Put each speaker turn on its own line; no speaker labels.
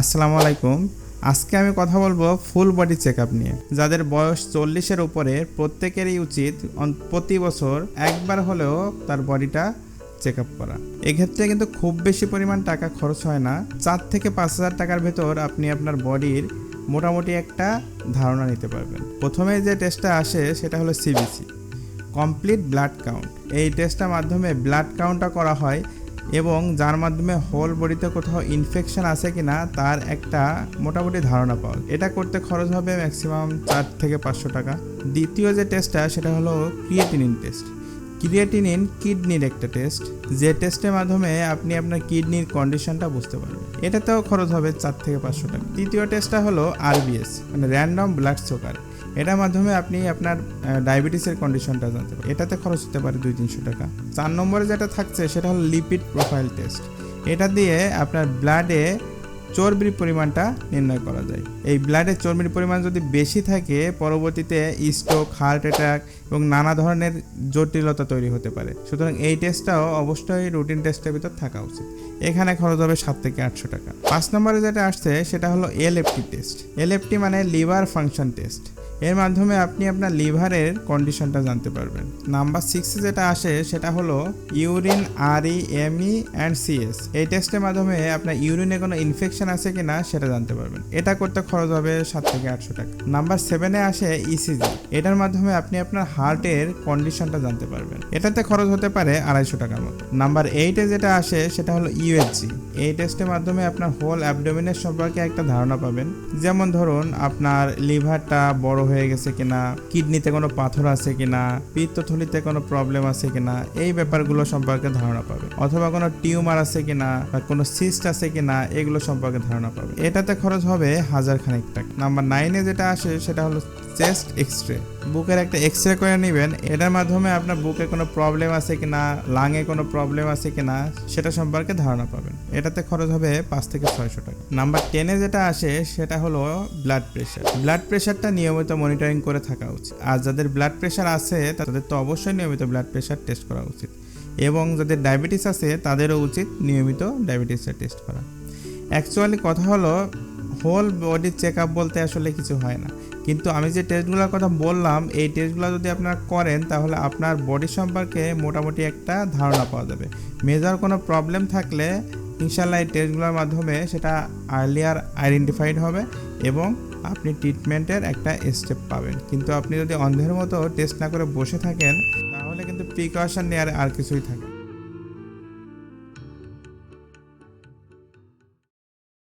আসসালামু আলাইকুম। আজকে আমি কথা বলব ফুল বডি চেক নিয়ে। যাদের বয়স চল্লিশের উপরে প্রত্যেকেরই উচিত প্রতি বছর একবার হলেও তার বডিটা চেক আপ করা। এক্ষেত্রে কিন্তু খুব বেশি পরিমাণ টাকা খরচ হয় না। চার থেকে পাঁচ হাজার টাকার ভেতর আপনি আপনার বডির মোটামুটি একটা ধারণা নিতে পারবেন। প্রথমে যে টেস্টটা আসে সেটা হলো সিবিসি কমপ্লিট ব্লাড কাউন্ট। এই টেস্টটার মাধ্যমে ব্লাড কাউন্টটা করা হয় এবং যার মাধ্যমে হোল বডিতে কোথাও ইনফেকশন আছে কিনা, তার একটা মোটামুটি ধারণা পাওয়া এটা করতে খরচ হবে ম্যাক্সিমাম চার থেকে পাঁচশো টাকা। দ্বিতীয় যে টেস্টটা সেটা হলো ক্রিয়েটিনিন টেস্ট ক্রিয়েটিনিন কিডনির একটা টেস্ট যে টেস্টের মাধ্যমে আপনি আপনার কিডনির কন্ডিশনটা বুঝতে পারবেন। এটাতেও খরচ হবে চার থেকে পাঁচশো টাকা। তৃতীয় টেস্টটা হলো আরবিএস মানে র্যান্ডম ব্লাড সুগার এটার মাধ্যমে আপনি আপনার ডায়াবেটিসের কন্ডিশনটা জানতে পারেন এটাতে খরচ হতে পারে দুই তিনশো টাকা। চার নম্বরে যেটা থাকছে, সেটা হলো লিপিড প্রোফাইল টেস্ট এটা দিয়ে আপনার ব্লাডে চর্বির পরিমাণটা নির্ণয় করা যায়। এই ব্লাডে চর্বির পরিমাণ যদি বেশি থাকে, পরবর্তীতে স্ট্রোক হার্ট অ্যাটাক এবং নানা ধরনের জটিলতা তৈরি হতে পারে। সুতরাং এই টেস্টটাও অবশ্যই রুটিন টেস্টের ভিতর থাকা উচিত। এখানে খরচ হবে সাত থেকে আটশো টাকা। পাঁচ নম্বরে যেটা আসছে, সেটা হলো এলএফটি টেস্ট এলএফটি মানে লিভার ফাংশন টেস্ট এর মাধ্যমে আপনি আপনার লিভারের কন্ডিশনটা জানতে পারবেন। নাম্বার সিক্সে যেটা আসে, সেটা হলো urine R E M E and CS এই টেস্টের মাধ্যমে আপনার ইউরিনে কোনো ইনফেকশন আছে কিনা সেটা জানতে পারবেন। এটা করতে খরচ হবে সাত থেকে আটশো টাকা। নাম্বার সেভেনে আসে ইসিজি এটার মাধ্যমে আপনি আপনার হার্টের কন্ডিশনটা জানতে পারবেন। এটাতে খরচ হতে পারে আড়াইশো টাকার মতো। নাম্বার এইটে যেটা আসে, সেটা হলো ইউএসজি এই টেস্টের মাধ্যমে আপনার হোল অ্যাবডোমিনের সম্পর্কে একটা ধারণা পাবেন। যেমন ধরুন, আপনার লিভারটা বড় হয়ে গেছে কিনা, কিডনিতে কোনো পাথর আছে কিনা, পিত্তথলিতে কোনো প্রবলেম আছে কিনা, এই ব্যাপারগুলো সম্পর্কে ধারণা পাবে অথবা কোনো টিউমার আছে কিনা বা কোনো সিস্ট আছে কিনা, এগুলো সম্পর্কে ধারণা পাবে এটাতে খরচ হবে হাজার খানিক টাকা। নাম্বার নাইনে যেটা আসে, সেটা হলো চেস্ট এক্স রে বুকের একটা এক্স রে করে নেবেন। এটার মাধ্যমে আপনার বুকে কোনো প্রবলেম আছে কি না লাঙে কোনো প্রবলেম আছে কি না সেটা সম্পর্কে ধারণা পাবেন। এটাতে খরচ হবে পাঁচ থেকে ছয়শো টাকা। নাম্বার টেনে যেটা আসে, সেটা হলো ব্লাড প্রেশার ব্লাড প্রেশারটা নিয়মিত মনিটরিং করে থাকা উচিত। আর যাদের ব্লাড প্রেশার আছে, তাদের তো অবশ্যই নিয়মিত ব্লাড প্রেশার টেস্ট করা উচিত। এবং যাদের ডায়াবেটিস আছে, তাদেরও উচিত নিয়মিত ডায়াবেটিসের টেস্ট করা। অ্যাকচুয়ালি কথা হলো হোল বডি চেক আপ বলতে আসলে কিছু হয় না। কিন্তু আমি যে টেস্টগুলোর কথা বললাম, এই টেস্টগুলো যদি আপনারা করেন, তাহলে আপনার বডি সম্পর্কে মোটামুটি একটা ধারণা পাওয়া যাবে। মেজার কোনো প্রবলেম থাকলে ইনশাল্লাহ এই টেস্টগুলোর মাধ্যমে সেটা আর্লিয়ার আইডেন্টিফাইড হবে এবং আপনি ট্রিটমেন্টের একটা স্টেপ পাবেন। কিন্তু আপনি যদি অন্ধের মতো টেস্ট না করে বসে থাকেন, তাহলে কিন্তু প্রিকশন নেওয়ার আর কিছুই থাকে।